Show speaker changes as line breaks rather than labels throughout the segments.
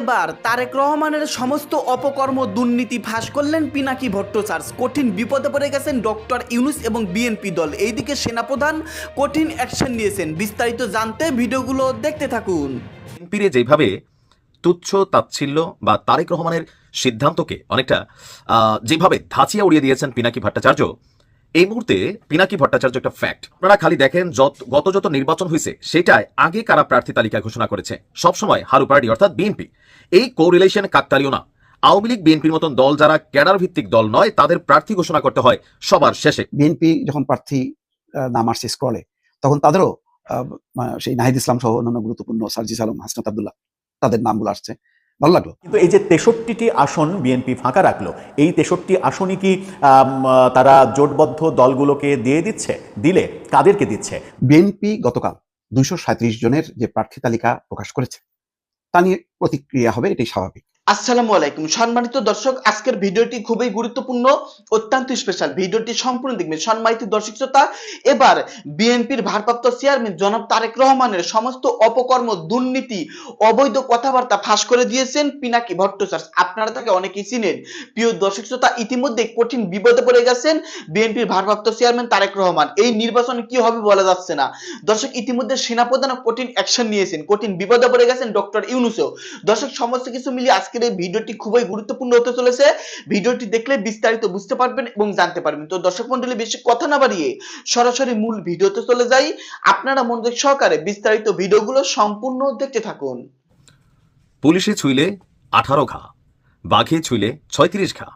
এবার তারেক রহমানের সমস্ত অপকর্ম দুর্নীতি ফাঁস করলেন পিনাকি ভট্টাচার্য। কঠিন বিপদে পড়ে গেছেন ডক্টর ইউনুস এবং বিএনপি দল। এইদিকে সেনাপ্রধান কঠিন অ্যাকশন নিয়েছেন। বিস্তারিত জানতে ভিডিওগুলো দেখতে থাকুন।
বিএনপিরে যেভাবে তুচ্ছ তাচ্ছিল্য বা তারেক রহমানের সিদ্ধান্তকে অনেকটা যেভাবে ধাঁচিয়া উড়িয়ে দিয়েছেন পিনাকি ভট্টাচার্য এই মুহূর্তে পিনাকি ভট্টাচার্য একটা ফ্যাক্ট আপনারা খালি দেখেন যত, গত যত নির্বাচন হয়েছে, সেটাই আগে কারা প্রার্থী তালিকা ঘোষণা করেছে? সবসময় হারু পার্টি, অর্থাৎ বিএনপি। এই কোরিলেশন কাকতালীয় না। আওয়ামী লীগ, বিএনপির মতন দল যারা ক্যাডার ভিত্তিক দল নয়, তাদের প্রার্থী ঘোষণা করতে হয় সবার শেষে।
বিএনপি যখন প্রার্থী নাম আসছে স্ক্রলে, তখন তাদেরও সেই নাহিদ ইসলাম সহ অন্যান্য গুরুত্বপূর্ণ সার্জিস আলম, হাসনাত আবদুল্লাহ, তাদের নামগুলো আসছে। ভালো লাগল।
কিন্তু এই যে তেষট্টিটি আসন বিএনপি ফাঁকা রাখল এই তেষট্টি আসনই কি তারা জোটবদ্ধ দলগুলোকে দিয়ে দিচ্ছে দিলে কাদেরকে দিচ্ছে?
বিএনপি গতকাল দুইশো জনের যে প্রার্থী তালিকা প্রকাশ করেছে তা নিয়ে প্রতিক্রিয়া হবে এটাই স্বাভাবিক।
আসসালামু আলাইকুম। সম্মানিত দর্শক, আজকের ভিডিওটি খুবই গুরুত্বপূর্ণ, অত্যন্ত স্পেশাল ভিডিওটি সম্পূর্ণ দেখবেন। সম্মানিত দর্শক শ্রোতা, এবার বিএনপির ভারপ্রাপ্ত চেয়ারম্যান জনাব তারেক রহমানের সমস্ত অপকর্ম, দুর্নীতি, অবৈধ কথাবার্তা ফাঁস করে দিয়েছেন পিনাকি ভট্টাচার্য। আপনারা তাকে অনেকেই চিনেন। প্রিয় দর্শক শ্রোতা, ইতিমধ্যে কঠিন বিপদে পড়ে গেছেন বিএনপির ভারপ্রাপ্ত চেয়ারম্যান তারেক রহমান। এই নির্বাচনে কি হবে বলা যাচ্ছে না। দর্শক, ইতিমধ্যে সেনাপ্রধান কঠিন অ্যাকশন নিয়েছেন। কঠিন বিপদে পড়ে গেছেন ডক্টর ইউনুসও। দর্শক, সমস্ত কিছু মিলিয়ে আজকের এই ভিডিওটি খুবই গুরুত্বপূর্ণ হতে চলেছে। ভিডিওটি দেখলে বিস্তারিত বুঝতে পারবেন এবং জানতে পারবেন। তো দর্শক মন্ডলী, বেশি কথা না বাড়িয়ে সরাসরি মূল ভিডিওতে চলে যাই। আপনারা মনোযোগ সহকারে বিস্তারিত ভিডিওগুলো সম্পূর্ণ দেখতে থাকুন।
পুলিশে ছুইলে আঠারো ঘা, বাঘে ছুইলে ছয়ত্রিশ ঘা,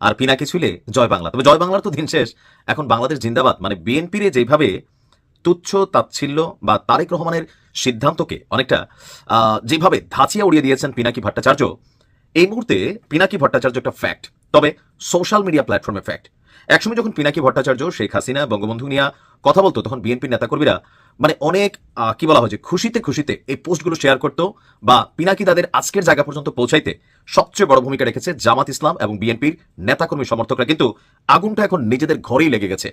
আর পিনাকে ছুইলে জয় বাংলা। তবে জয় বাংলার তো দিন শেষ। এখন বাংলাদেশ জিন্দাবাদ। মানে বিএনপিরে যেভাবে তুচ্ছ তাচ্ছিল্য বা তারেক রহমানের সিদ্ধান্তকে অনেকটা যেভাবে ধাঁচিয়া উড়িয়ে দিয়েছেন পিনাকি ভট্টাচার্য এই মুহূর্তে পিনাকি ভট্টাচার্য একটা ফ্যাক্ট তবে সোশ্যাল মিডিয়া প্ল্যাটফর্মে ফ্যাক্ট একসময় যখন পিনাকি ভট্টাচার্য, শেখ হাসিনা, বঙ্গবন্ধু নিয়ে কথা বলতো, তখন বিএনপির নেতাকর্মীরা মানে অনেক কি বলা হয় যে খুশিতে খুশিতে এই পোস্টগুলো শেয়ার করতো বা পিনাকি তাদের আজকের জায়গা পর্যন্ত পৌঁছাইতে সবচেয়ে বড় ভূমিকা রেখেছে জামাত ইসলাম এবং বিএনপির নেতাকর্মী সমর্থকরা। কিন্তু আগুনটা এখন নিজেদের ঘরেই লেগে গেছে।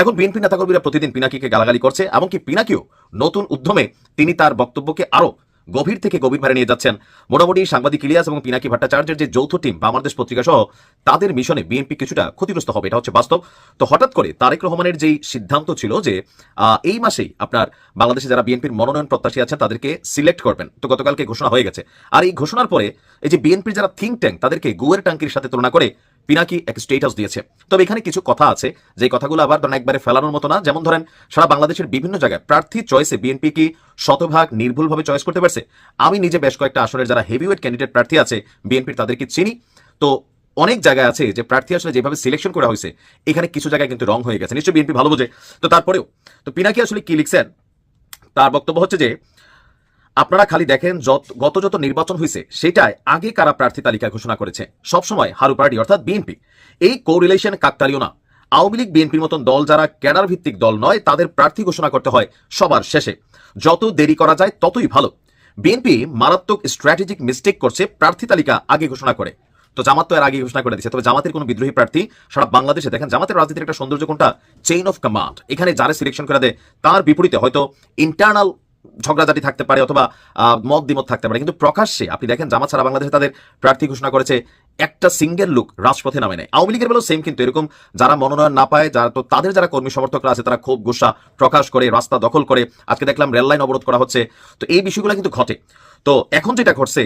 এখন বিএনপি নেতাকর্মীরা প্রতিদিন পিনাকিকে গালাগালি করছে, এমনকি পিনাকিও নতুন উদ্যমে তিনি তার বক্তব্যকে আরও গভীর থেকে গভীর ভারে নিয়ে যাচ্ছেন। মোটামুটি সাংবাদিক ইলিয়াস এবং পিনাকি ভট্টাচার্যের যে যৌথ টিম, বাংলাদেশ দেশ পত্রিকা সহ তাদের মিশনে বিএনপি কিছুটা ক্ষতিগ্রস্ত হবে, এটা হচ্ছে বাস্তব। তো হঠাৎ করে তারেক রহমানের যেই সিদ্ধান্ত ছিল যে এই মাসেই আপনার বাংলাদেশে যারা বিএনপির মনোনয়ন প্রত্যাশী আছেন, তাদেরকে সিলেক্ট করবেন। তো গতকালকে ঘোষণা হয়ে গেছে। আর এই ঘোষণার পরে এই যে বিএনপির যারা থিঙ্ক ট্যাঙ্ক, তাদেরকে গুয়ের ট্যাঙ্কির সাথে তুলনা করে পিনাকি এক স্টেটাস দিয়েছে। তবে এখানে কিছু কথা আছে, যে কথাগুলো আবার ধরেন একবারে ফেলানোর মতো না। যেমন ধরেন, সারা বাংলাদেশের বিভিন্ন জায়গায় প্রার্থী চয়েসে বিএনপি কি শতভাগ নির্ভুলভাবে চয়েস করতে পারছে? আমি নিজে বেশ কয়েকটা আসনের যারা হেভিওয়েট ক্যান্ডিডেট প্রার্থী আছে বিএনপির তাদেরকে চিনি। তো অনেক জায়গায় আছে যে প্রার্থী আসলে যেভাবে সিলেকশন করা হয়েছে, এখানে কিছু জায়গায় কিন্তু রং হয়ে গেছে। নিশ্চয়ই বিএনপি ভালো বোঝে। তো তারপরেও, তো পিনাকি আসলে কি লিখছেন? তার বক্তব্য হচ্ছে যে আপনারা খালি দেখেন গত যত নির্বাচন হয়েছে সেটাই আগে কারা প্রার্থী তালিকা ঘোষণা করেছে। সবসময় হারু পার্টি, অর্থাৎ বিএনপি। এই কোরিলেশন কাকতালীয় না। আওয়ামী লীগ, বিএনপির মতন দল যারা ক্যাডার ভিত্তিক দল নয়, তাদের প্রার্থী ঘোষণা করতে হয় সবার শেষে। যত দেরি করা যায়, ততই ভালো। বিএনপি মারাত্মক স্ট্র্যাটেজিক মিস্টেক করছে, প্রার্থী তালিকা আগে ঘোষণা করে। তো জামাত তো এর আগে ঘোষণা করে দিচ্ছে তবে জামাতের কোনো বিদ্রোহী প্রার্থী সারা বাংলাদেশে, দেখেন জামাতের রাজনীতির একটা সৌন্দর্য কোনটা? চেইন অফ কমান্ড এখানে যারা সিলেকশন করে দেয়, তার বিপরীতে হয়তো ইন্টারনাল ঝগড়াঝাটি থাকতে পারে অথবা মত দ্বিমত থাকতে পারে। কিন্তু প্রকাশ্যে আপনি দেখেন জামাত সারা বাংলাদেশে তাদের প্রার্থী ঘোষণা করেছে, একটা সিঙ্গেল লুক রাজপথে নামে নেয়। আওয়ামী লীগের বেলাও সেম কিন্তু এরকম যারা মনোনয়ন না পায়, যারা তো তাদের যারা কর্মী সমর্থকরা আছে, তারা খুব গুসা প্রকাশ করে, রাস্তা দখল করে, আজকে দেখলাম রেল লাইন অবরোধ করা হচ্ছে। তো এই বিষয়গুলো কিন্তু ঘটে। তো এখন যেটা ঘটছে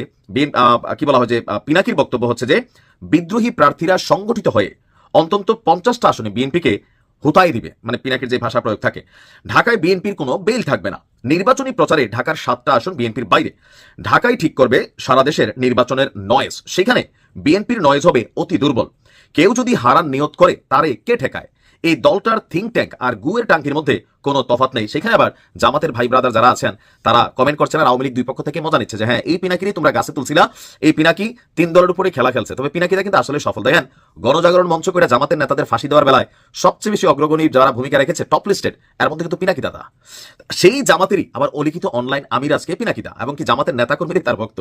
কি বলা হয় যে পিনাকির বক্তব্য হচ্ছে যে, বিদ্রোহী প্রার্থীরা সংগঠিত হয়ে অন্তত পঞ্চাশটা আসনে বিএনপিকে হুতাই দিবে মানে পিনাকের যে ভাষা প্রয়োগ থাকে। ঢাকায় বিএনপির কোনো বেল থাকবে না। নির্বাচনী প্রচারে ঢাকার সাতটা আসন বিএনপির বাইরে। ঢাকায় ঠিক করবে সারা দেশের নির্বাচনের নয়েজ সেখানে বিএনপির নয়েজ হবে অতি দুর্বল। কেউ যদি হারান নিয়ত করে, তারে কে ঠেকায়? এই দলটার থিঙ্ক ট্যাঙ্ক আর গুয়ের টাঙ্কির মধ্যে কোনো তফাৎ নেই। সেখানে আবার জামাতের ভাই ব্রাদার যারা আছেন, তারা কমেন্ট করছেন আর আওয়ামী লীগ দুই পক্ষ থেকে মজা নিচ্ছে যে হ্যাঁ এই পিনাকিরই তোমরা গাছে তুলছিলা, এই পিনাকি তিন দলের উপরে খেলা খেলছে। তবে পিনাকিরা কিন্তু আসলে সফল। দেখেন, গণজাগরণ মঞ্চ করে জামাতের নেতাদের ফাঁসি দেওয়ার বেলায় সবচেয়ে বেশি অগ্রগণী যারা ভূমিকা রেখেছে টপ লিস্টেড এর মধ্যে কিন্তু পিনাকি দাদা। সেই জামাতেরই আবার অলিখিত অনলাইন আমির আজকে পিনাকিদা এবং কি জামাতের নেতাকর্মীরই তার ভক্ত।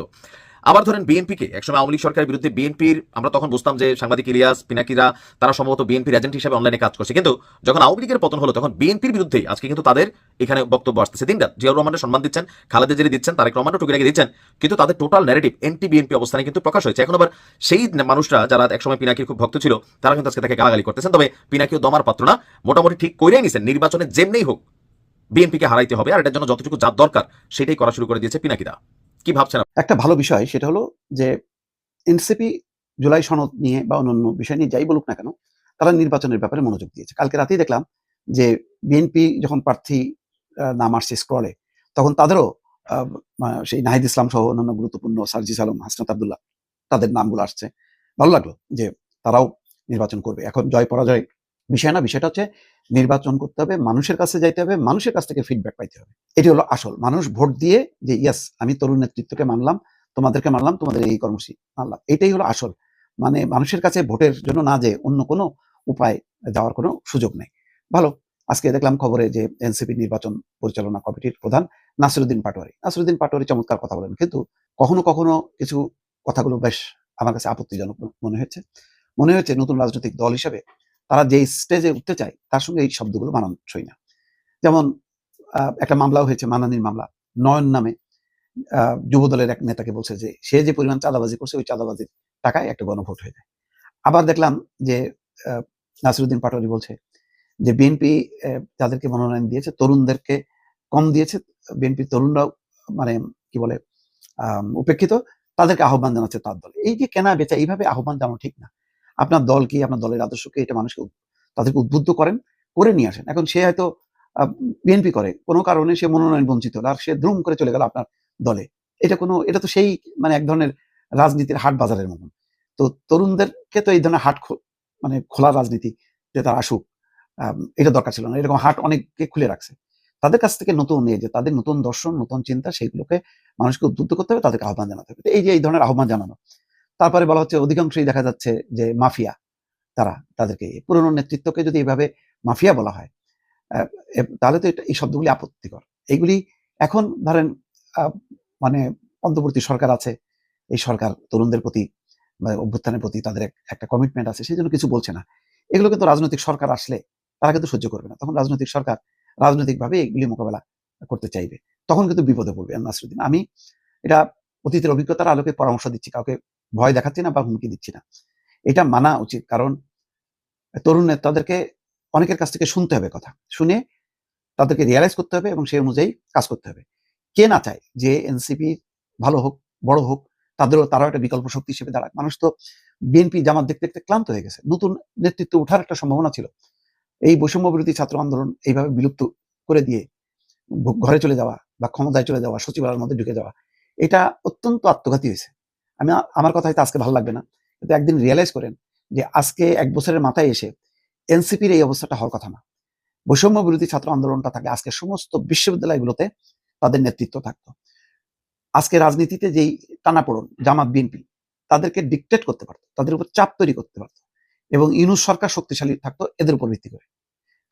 আবার ধরেন বিএনপিকে, একসময় আওয়ামী লীগ সরকারের বিরুদ্ধে বিএনপির, আমরা তখন বুঝতাম যে সাংবাদিক ইলিয়াস, পিনাকিরা, তারা সম্ভবত বিএনপির এজেন্ট হিসেবে অনলাইনে কাজ করছে। কিন্তু যখন আওয়ামী লীগের পতন হলো, তখন বিএনপির বিরুদ্ধেই আজকে কিন্তু তাদের এখানে বক্তব্য আসতেছে। দিন জিয়াউর রহমানের সম্মান দিচ্ছেন, খালেদা জিরি দিচ্ছেন, তারেক রহমানও টুকিটাকি দিচ্ছেন, কিন্তু তাদের টোটাল ন্যারেটিভ এনটি বিএনপি অবস্থানে কিন্তু প্রকাশ হয়েছে। এখন আবার সেই মানুষরা যারা একসময় পিনাকির খুব ভক্ত ছিল, তারা কিন্তু আজকে তাকে গালাগালি করতেছেন। তবে পিনাকিও দমার পাত্র না, মোটামুটি ঠিক করেই নিছেন, নির্বাচনে যেমনেই হোক বিএনপিকে হারাইতে হবে, আর এটার জন্য যতটুকু যার দরকার সেটাই করা শুরু করে দিয়েছে পিনাকিদা। কি ভাবছেন
একটা ভালো বিষয়, সেটা হলো যে এনসিপি জুলাই সনদ নিয়ে বা অন্যান্য বিষয় নিয়ে যাই বলুক না কেন, তারা নির্বাচনের ব্যাপারে মনোযোগ দিয়েছে। কালকে রাতেই দেখলাম যে বিএনপি যখন প্রার্থী নাম আসছে স্ক্রলে তখন তাদেরও সেই নাহিদ ইসলাম সহ অন্যান্য গুরুত্বপূর্ণ সার্জিস আলম, হাসনাত আবদুল্লাহ, তাদের নামগুলো আসছে। ভালো লাগল যে তারাও নির্বাচন করবে। এখন জয় পরাজয় বিষয় না, বিষয়টা হচ্ছে নির্বাচন করতে হবে, মানুষের কাছে যাইতে হবে, মানুষের কাছ থেকে ফিডব্যাক পাইতে হবে। এটি হলো আসল। মানুষ ভোট দিয়ে যে ইয়াস আমি তরুণ নেতৃত্বকে মানলাম, তোমাদেরকে মানলাম, তোমাদের এই কর্মসূচি মানলাম। এটাই হলো আসল। মানে মানুষের কাছে ভোটের জন্য না যে অন্য কোনো উপায় যাওয়ার কোনো সুযোগ নেই। ভালো। আজকে দেখলাম খবরে যে এনসিপি নির্বাচন পরিচালনা কমিটির প্রধান নাসিরুদ্দিন পাটোয়ারি। নাসিরুদ্দিন পাটোয়ারি চমৎকার কথা বলেন, কিন্তু কখনো কখনো কিছু কথাগুলো বেশ আমার কাছে আপত্তিজনক মনে হয়েছে। মনে হয়েছে নতুন রাজনৈতিক দল হিসেবে তারা যে স্টেজে উঠতে চায়, তার সঙ্গে এই শব্দগুলো মানানসই না। যেমন একটা মামলাও হয়েছে মানানির মামলা। নয়ন নামে যুব দলের এক নেতাকে বলছে যে, সে যে পরিমাণ চাঁদাবাজি করছে, ওই চাঁদাবাজির টাকায় একটা গণভোট হয়ে যায়। আবার দেখলাম যে নাসিরুদ্দিন পাটোয়ারি বলছে যে বিএনপি তাদেরকে মনোনয়ন দিয়েছে, তরুণদেরকে কম দিয়েছে, বিএনপি তরুণরাও মানে কি বলে উপেক্ষিত, তাদেরকে আহ্বান জানাচ্ছে তার দল। এই যে কেনা বেচা, এইভাবে আহ্বান জানানো ঠিক না। আপনার দল কি, আপনার দলের আদর্শকে এটা মানুষকে তাদেরকে উদ্বুদ্ধ করেন, করে নিয়ে আসেন? এখন সে হয়তো বিএনপি করে, কোনো কারণে সে মনোনয়ন বঞ্চিত হলো আর সে দ্রুম করে চলে গেল আপনার দলে। এটা কোনো, এটা তো সেই মানে এক ধরনের রাজনীতির হাট বাজারের মতন। তো তরুণদেরকে তো এই ধরনের হাট মানে খোলা রাজনীতি যে তারা আসুক। এটা দরকার ছিল না। এরকম হাট অনেককে খুলে রাখছে। তাদের কাছ থেকে নতুন এই যে তাদের নতুন দর্শন, নতুন চিন্তা, সেইগুলোকে মানুষকে উদ্বুদ্ধ করতে হবে, তাদেরকে আহ্বান জানাতে হবে। এই যে, এই ধরনের আহ্বান জানানো। তারপরে বলা হচ্ছে, অধিকাংশই দেখা যাচ্ছে যে মাফিয়া, তারা তাদেরকে পুরনো নেতৃত্বকে যদি এভাবে মাফিয়া বলা হয় তাহলে তো এই শব্দগুলি আপত্তিকর। এইগুলি এখন ধরেন মানে অন্তর্বর্তী সরকার আছে, এই সরকার তরুণদের প্রতি অভ্যুত্থানের প্রতি তাদের একটা কমিটমেন্ট আছে, সেই জন্য কিছু বলছে না। এগুলো কিন্তু রাজনৈতিক সরকার আসলে তারা কিন্তু সহ্য করবে না। তখন রাজনৈতিক সরকার রাজনৈতিকভাবে এগুলি মোকাবেলা করতে চাইবে। তখন কিন্তু বিপদে পড়বে নাসরুদ্দিন। আমি এটা অতীতের অভিজ্ঞতার আলোকে পরামর্শ দিচ্ছি, কাউকে ভয় দেখাচ্ছি না বা হুমকি দিচ্ছি না। এটা মানা উচিত, কারণ তরুণ নেতাদেরকে অনেকের কাছ থেকে শুনতে হবে কথা। শুনে তাদেরকে রিয়ালাইজ করতে হবে এবং সেই অনুযায়ী কাজ করতে হবে। কে না চায় যে এনসিপি ভালো হোক, বড় হোক, তাদেরও, তারাও একটা বিকল্প শক্তি হিসেবে দাঁড়ায় মানুষ তো বিএনপি জামাত দেখতে দেখতে ক্লান্ত হয়ে গেছে। নতুন নেতৃত্ব ওঠার একটা সম্ভাবনা ছিল। এই বৈষম্য বিরোধী ছাত্র আন্দোলন এইভাবে বিলুপ্ত করে দিয়ে ঘরে চলে যাওয়া বা ক্ষমতায় চলে যাওয়া, সচিবালয়ের মধ্যে ঢুকে যাওয়া, এটা অত্যন্ত আত্মঘাতী হয়েছে। আমি আমার কথা হয়তো আজকে ভালো লাগবে না। কিন্তু একদিন রিয়েলাইজ করেন যে আজকে এক বছরের মাথায় এসে এনসিপির এই অবস্থাটা হওয়ার কথা না। বৈষম্য বিরোধী ছাত্র আন্দোলনটা থাকে, আজকে সমস্ত বিশ্ববিদ্যালয়গুলোতে তাদের নেতৃত্ব থাকতো। আজকে রাজনীতিতে যেই টানাপোড়ন, জামাত, বিএনপি, তাদেরকে ডিকটেট করতে পারতো, তাদের উপর চাপ তৈরি করতে পারতো। এবং ইউনুস সরকার শক্তিশালী থাকতো, এদের উপর ভিত্তি করে।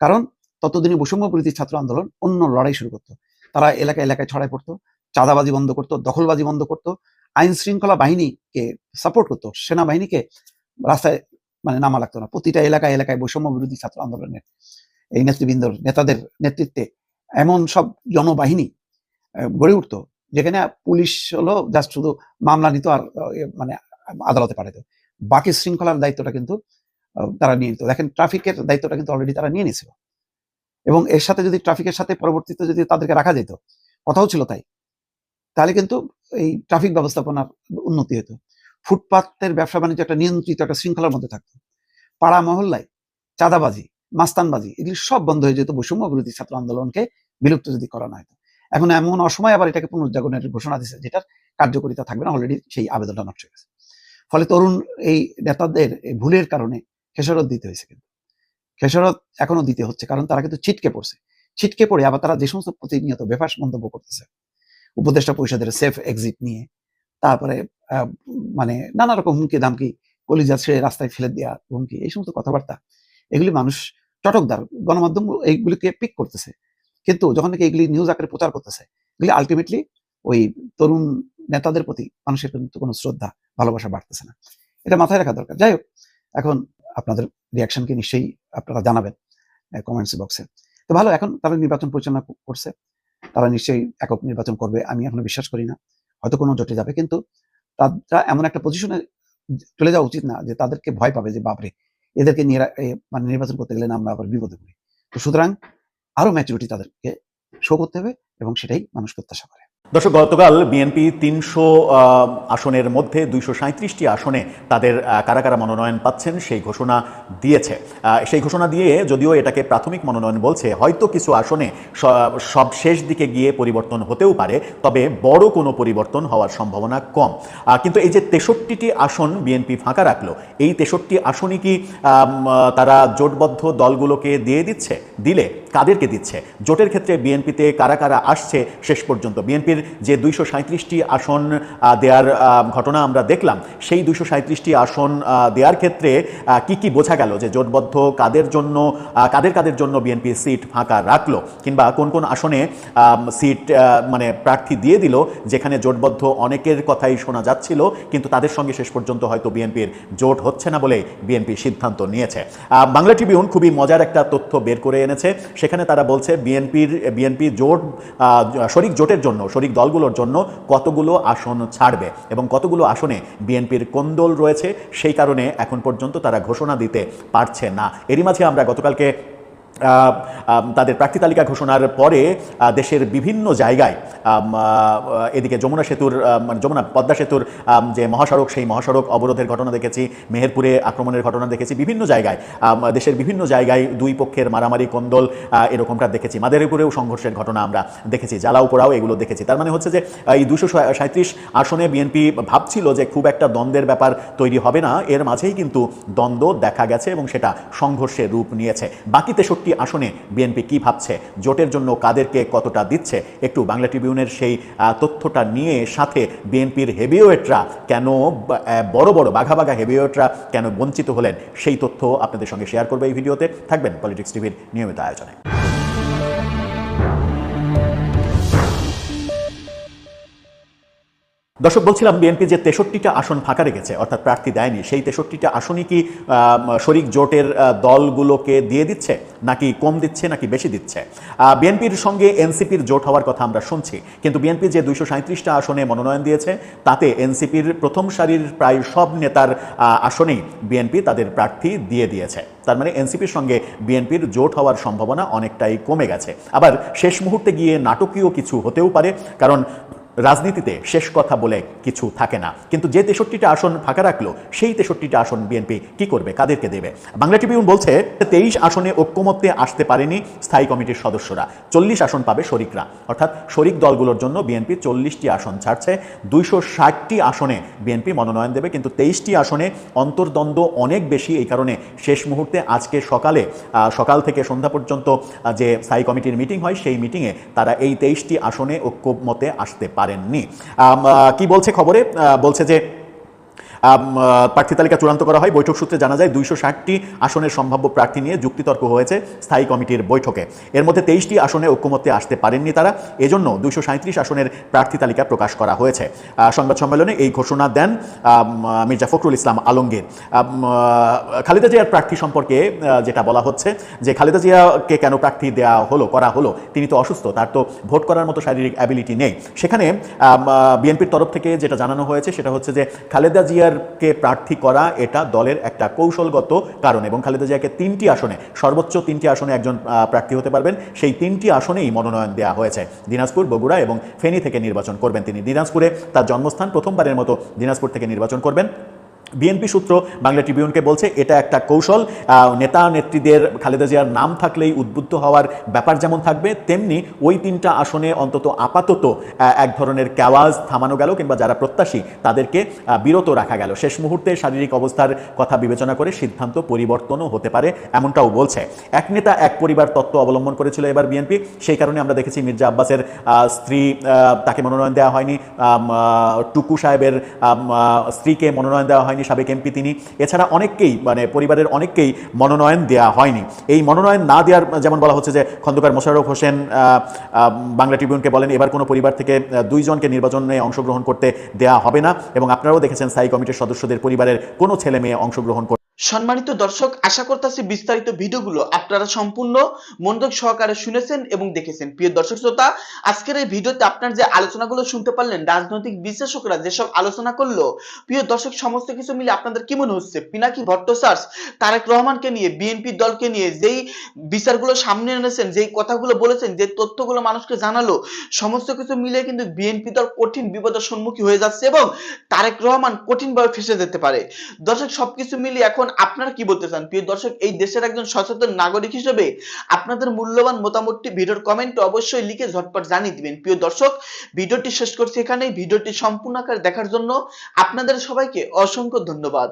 কারণ ততদিনে বৈষম্য বিরোধী ছাত্র আন্দোলন অন্য লড়াই শুরু করতো। তারা এলাকায় এলাকায় ছড়ায় পড়তো, চাঁদাবাজি বন্ধ করতো, দখলবাজি বন্ধ করতো আইন শৃঙ্খলা বাহিনীকে সাপোর্ট করতো, সেনাবাহিনীকে রাস্তায় মানে নামা লাগতো না। প্রতিটা এলাকায় এলাকায় বৈষম্য বিরোধী ছাত্র আন্দোলনের এই নেতৃবৃন্দর, নেতাদের নেতৃত্বে এমন সব জনবাহিনী গড়ে উঠতো, যেখানে পুলিশ হলো জাস্ট শুধু মামলা নিত আর মানে আদালতে পাঠাতো বাকি শৃঙ্খলার দায়িত্বটা কিন্তু তারা নিয়ে নিত। দেখেন ট্রাফিকের দায়িত্বটা কিন্তু অলরেডি তারা নিয়ে নিয়েছিল। এবং এর সাথে যদি ট্রাফিকের সাথে পরবর্তীতে যদি তাদেরকে রাখা যেত, কথাও ছিল তাই, তাহলে কিন্তু এই ট্রাফিক ব্যবস্থাপনার উন্নতি হতো। ফুটপাতের ব্যবসা বাণিজ্য একটা নিয়ন্ত্রিত একটা শৃঙ্খলার মধ্যে থাকতো। পাড়া মহল্লায় চাঁদাবাজি, মাস্তানবাজি, এগুলি সব বন্ধ হয়ে যেত, বৈষম্য বিরোধী ছাত্র আন্দোলনকে বিলুপ্ত যদি করা না হতো। এখন এমন অসময় আবার এটাকে পুনর্জাগরণের ঘোষণা দিচ্ছে যেটার কার্যকরিতা থাকবে না অলরেডি সেই আবেদনটা নষ্ট হয়ে গেছে। ফলে তরুণ এই নেতাদের ভুলের কারণে খেসারত দিতে হয়েছে কিন্তু। খেসারত এখনও দিতে হচ্ছে, কারণ তারা কিন্তু ছিটকে পড়ছে। ছিটকে পড়ে আবার তারা যে সমস্ত প্রতিনিয়ত বেফাস মন্তব্য করতেছে, উপদেষ্টা পরিষদের সেফ এক্সিট নিয়ে, তারপরে মানে নানা রকম হুমকি দামকি, কলিজা ছেড়ে রাস্তায় ফেলে দেওয়া, হুমকি, এই সমস্ত কথাবার্তা, এগুলি মানুষ চটকদার, গণমাধ্যম এইগুলিকে পিক করতেছে। কিন্তু যখন নাকি এগুলি নিউজ আকারে প্রচার করতেছে, এগুলি আলটিমেটলি ওই তরুণ নেতাদের প্রতি মানুষের কিন্তু কোনো শ্রদ্ধা, ভালোবাসা বাড়তেছে না। এটা মাথায় রাখা দরকার। যাই হোক, এখন আপনাদের রিয়াকশনকে নিশ্চয়ই আপনারা জানাবেন কমেন্টস বক্সে তো ভালো, এখন তারা নির্বাচন পরিচালনা করছে। তারা নিশ্চয়ই একক নির্বাচন করবে, আমি এখনও বিশ্বাস করি না। হয়তো কোনো জোটে যাবে, কিন্তু তারা এমন একটা পজিশনে চলে যাওয়া উচিত না যে তাদেরকে ভয় পাবে যে, বাপরে, এদেরকে নিয়ে মানে নির্বাচন করতে গেলে না আমরা আবার বিপদে পড়ি। তো সুতরাং আরও ম্যাচুরিটি তাদেরকে শো করতে হবে এবং সেটাই মানুষ প্রত্যাশা করে।
দর্শক, গতকাল বিএনপি তিনশো আসনের মধ্যে দুইশো সাঁত্রিশটি আসনে তাদের কারা কারা মনোনয়ন পাচ্ছেন সেই ঘোষণা দিয়েছে। সেই ঘোষণা দিয়ে যদিও এটাকে প্রাথমিক মনোনয়ন বলছে, হয়তো কিছু আসনে সব শেষ দিকে গিয়ে পরিবর্তন হতেও পারে, তবে বড় কোনো পরিবর্তন হওয়ার সম্ভাবনা কম। কিন্তু এই যে তেষট্টিটি আসন বিএনপি ফাঁকা রাখল, এই তেষট্টি আসনই কি তারা জোটবদ্ধ দলগুলোকে দিয়ে দিচ্ছে? দিলে কাদেরকে দিচ্ছে? জোটের ক্ষেত্রে বিএনপিতে কারা কারা আসছে? শেষ পর্যন্ত বিএনপির যে দুইশো সাঁত্রিশটি আসন দেওয়ার ঘটনা আমরা দেখলাম, সেই দুইশো সাঁত্রিশটি আসন দেওয়ার ক্ষেত্রে কি কি বোঝা গেল যে জোটবদ্ধ কাদের জন্য কাদের কাদের জন্য বিএনপি সিট ফাঁকা রাখল? কিংবা কোন কোন আসনে সিট মানে প্রার্থী দিয়ে দিল, যেখানে জোটবদ্ধ অনেকের কথাই শোনা যাচ্ছিল, কিন্তু তাদের সঙ্গে শেষ পর্যন্ত হয়তো বিএনপির জোট হচ্ছে না বলে বিএনপি সিদ্ধান্ত নিয়েছে। বাংলা ট্রিবিউন খুবই মজার একটা তথ্য বের করে এনেছে। সেখানে তারা বলছে, বিএনপির, বিএনপি জোট শরিক জোটের জন্য, শরিক দলগুলোর জন্য কতগুলো আসন ছাড়বে এবং কতগুলো আসনে বিএনপির কোন্দল রয়েছে, সেই কারণে এখন পর্যন্ত তারা ঘোষণা দিতে পারছে না। এরই মাঝে আমরা গতকালকে তাদের প্রার্থী তালিকা ঘোষণার পরে দেশের বিভিন্ন জায়গায় এদিকে যমুনা সেতুর মানে যমুনা পদ্মা সেতুর যে মহাসড়ক, সেই মহাসড়ক অবরোধের ঘটনা দেখেছি, মেহেরপুরে আক্রমণের ঘটনা দেখেছি, বিভিন্ন জায়গায় দেশের বিভিন্ন জায়গায় দুই পক্ষের মারামারি কন্দল এরকমটা দেখেছি। মাদারীপুরেও সংঘর্ষের ঘটনা আমরা দেখেছি জ্বালাও পোড়াও এগুলো দেখেছি। তার মানে হচ্ছে যে এই দুশো সাঁত্রিশ আসনে বিএনপি ভাবছিল যে খুব একটা দ্বন্দ্বের ব্যাপার তৈরি হবে না, এর মাঝেই কিন্তু দ্বন্দ্ব দেখা গেছে এবং সেটা সংঘর্ষের রূপ নিয়েছে। বাকি তেষট্টি আসনে বিএনপি কি ভাবছে? জোটের জন্য কাদেরকে কতটা দিচ্ছে? একটু বাংলা ট্রিবিউনের সেই তথ্যটা নিয়ে সাথে বিএনপির হেভিওয়েটরা কেন বড় বড় বাঘা বাঘা হেভিওয়েটরা কেন বঞ্চিত হলেন? সেই তথ্য আপনাদের সঙ্গে শেয়ার করবে এই ভিডিওতে। থাকবেন পলিটিক্স টিভির নিয়মিত আয়োজনে। দর্শক, বলছিলাম বিএনপি যে তেষট্টিটা আসন ফাঁকা রেখেছে, অর্থাৎ প্রার্থী দেয়নি, সেই তেষট্টিটা আসনই কি শরিক জোটের দলগুলোকে দিয়ে দিচ্ছে, নাকি কম দিচ্ছে, নাকি বেশি দিচ্ছে? বিএনপির সঙ্গে এনসিপির জোট হওয়ার কথা আমরা শুনছি, কিন্তু বিএনপি যে দুইশো সাঁত্রিশটা আসনে মনোনয়ন দিয়েছে, তাতে এনসিপির প্রথম সারির প্রায় সব নেতার আসনেই বিএনপি তাদের প্রার্থী দিয়ে দিয়েছে। তার মানে এনসিপির সঙ্গে বিএনপির জোট হওয়ার সম্ভাবনা অনেকটাই কমে গেছে। আবার শেষ মুহূর্তে গিয়ে নাটকীয় কিছু হতেও পারে, কারণ রাজনীতিতে শেষ কথা বলে কিছু থাকে না। কিন্তু যে তেষট্টিটা আসন ফাঁকা রাখল, সেই তেষট্টিটা আসন বিএনপি কি করবে, কাদেরকে দেবে? বাংলা ট্রিবিউন বলছে, তেইশ আসনে ঐক্যমত্যে আসতে পারেনি স্থায়ী কমিটির সদস্যরা। চল্লিশ আসন পাবে শরিকরা। অর্থাৎ শরিক দলগুলোর জন্য বিএনপি চল্লিশটি আসন ছাড়ছে। দুইশো ষাটটি আসনে বিএনপি মনোনয়ন দেবে, কিন্তু তেইশটি আসনে অন্তর্দ্বন্দ্ব অনেক বেশি। এই কারণে শেষ মুহূর্তে আজকে সকালে সকাল থেকে সন্ধ্যা পর্যন্ত যে স্থায়ী কমিটির মিটিং হয়, সেই মিটিংয়ে তারা এই তেইশটি আসনে ঐক্যমতে আসতে পারেননি। কি বলছে খবরে? বলছে যে প্রার্থী তালিকা চূড়ান্ত করা হয়। বৈঠক সূত্রে জানা যায়, দুইশো ষাটটি আসনের সম্ভাব্য প্রার্থী নিয়ে যুক্তিতর্ক হয়েছে স্থায়ী কমিটির বৈঠকে। এর মধ্যে তেইশটি আসনে ঐক্যমত্যে আসতে পারেননি তারা। এজন্য দুইশো সাঁত্রিশ আসনের প্রার্থী তালিকা প্রকাশ করা হয়েছে। সংবাদ সম্মেলনে এই ঘোষণা দেন মির্জা ফখরুল ইসলাম আলমগীর। খালেদা জিয়ার প্রার্থী সম্পর্কে যেটা বলা হচ্ছে যে খালেদা জিয়াকে কেন প্রার্থী দেওয়া হলো, করা হলো, তিনি তো অসুস্থ, তার তো ভোট করার মতো শারীরিক অ্যাবিলিটি নেই। সেখানে বিএনপির তরফ থেকে যেটা জানানো হয়েছে সেটা হচ্ছে যে খালেদা জিয়ারকে প্রার্থী করা এটা দলের একটা কৌশলগত কারণ এবং খালেদা জিয়াকে তিনটি আসনে, সর্বোচ্চ তিনটি আসনে একজন প্রার্থী হতে পারবেন। সেই তিনটি আসনেই মনোনয়ন দেওয়া হয়েছে। দিনাজপুর, বগুড়া এবং ফেনী থেকে নির্বাচন করবেন তিনি। দিনাজপুরে তার জন্মস্থান প্রথমবারের মতো দিনাজপুর থেকে নির্বাচন করবেন। বিএনপি সূত্র বাংলা ট্রিবিউনকে বলছে, এটা একটা কৌশল। নেতা নেত্রীদের খালেদা জিয়ার নাম থাকলেই উদ্বুদ্ধ হওয়ার ব্যাপার যেমন থাকবে, তেমনি ওই তিনটা আসনে অন্তত আপাতত এক ধরনের ক্যাওয়াজ থামানো গেল কিংবা যারা প্রত্যাশী তাদেরকে বিরত রাখা গেল। শেষ মুহূর্তে শারীরিক অবস্থার কথা বিবেচনা করে সিদ্ধান্ত পরিবর্তনও হতে পারে, এমনটাও বলছে। এক নেতা, এক পরিবার তত্ত্ব অবলম্বন করেছিল এবার বিএনপি। সেই কারণে আমরা দেখেছি মির্জা আব্বাসের স্ত্রী তাকে মনোনয়ন দেওয়া হয়নি। টুকু সাহেবের স্ত্রীকে মনোনয়ন দেওয়া হয়নি। সাবেক এমপি তিনি। এছাড়া অনেককেই মানে পরিবারের অনেককেই মনোনয়ন দেওয়া হয়নি। এই মনোনয়ন না দেওয়ার যেমন বলা হচ্ছে যে খন্দকার মোশাররফ হোসেন বাংলা ট্রিবিউনকে বলেন, এবার কোনো পরিবার থেকে দুইজনকে নির্বাচনে অংশগ্রহণ করতে দেওয়া হবে না। এবং আপনারাও দেখেছেন স্থায়ী কমিটির সদস্যদের পরিবারের কোনো ছেলে মেয়ে অংশগ্রহণ
সম্মানিত দর্শক, আশা করতেছি বিস্তারিত ভিডিওগুলো আপনারা সম্পূর্ণ মনোযোগ সহকারে শুনেছেন এবং দেখেছেন। প্রিয় দর্শক শ্রোতা, আজকের এই ভিডিওতে আপনার যে আলোচনাগুলো শুনতে পারলেন, রাজনৈতিক বিশ্লেষকরা যেসব আলোচনা করল, প্রিয় দর্শক সমস্ত কিছু মিলে আপনাদের কি মনে হচ্ছে? পিনাকি ভট্টাচার্য, তারেক রহমানকে নিয়ে, বিএনপি দলকে নিয়ে যেই বিচারগুলো সামনে এনেছেন, যেই কথাগুলো বলেছেন, যে তথ্যগুলো মানুষকে জানালো, সমস্ত কিছু মিলে কিন্তু বিএনপি দল কঠিন বিপদের সম্মুখীন হয়ে যাচ্ছে এবং তারেক রহমান কঠিনভাবে ফেসে যেতে পারে। দর্শক, সবকিছু মিলিয়ে এখন আপনারা কি বলতে চান? প্রিয় দর্শক, এই দেশের একজন সচেতন নাগরিক হিসেবে আপনাদের মূল্যবান মতামতটি ভিডিওর কমেন্টে অবশ্যই লিখে ঝটপট জানিয়ে দিবেন। প্রিয় দর্শক, ভিডিওটি শেষ করছি এখানেই। ভিডিওটি সম্পূর্ণ আকার দেখার জন্য আপনাদের সবাইকে অসংখ্য ধন্যবাদ।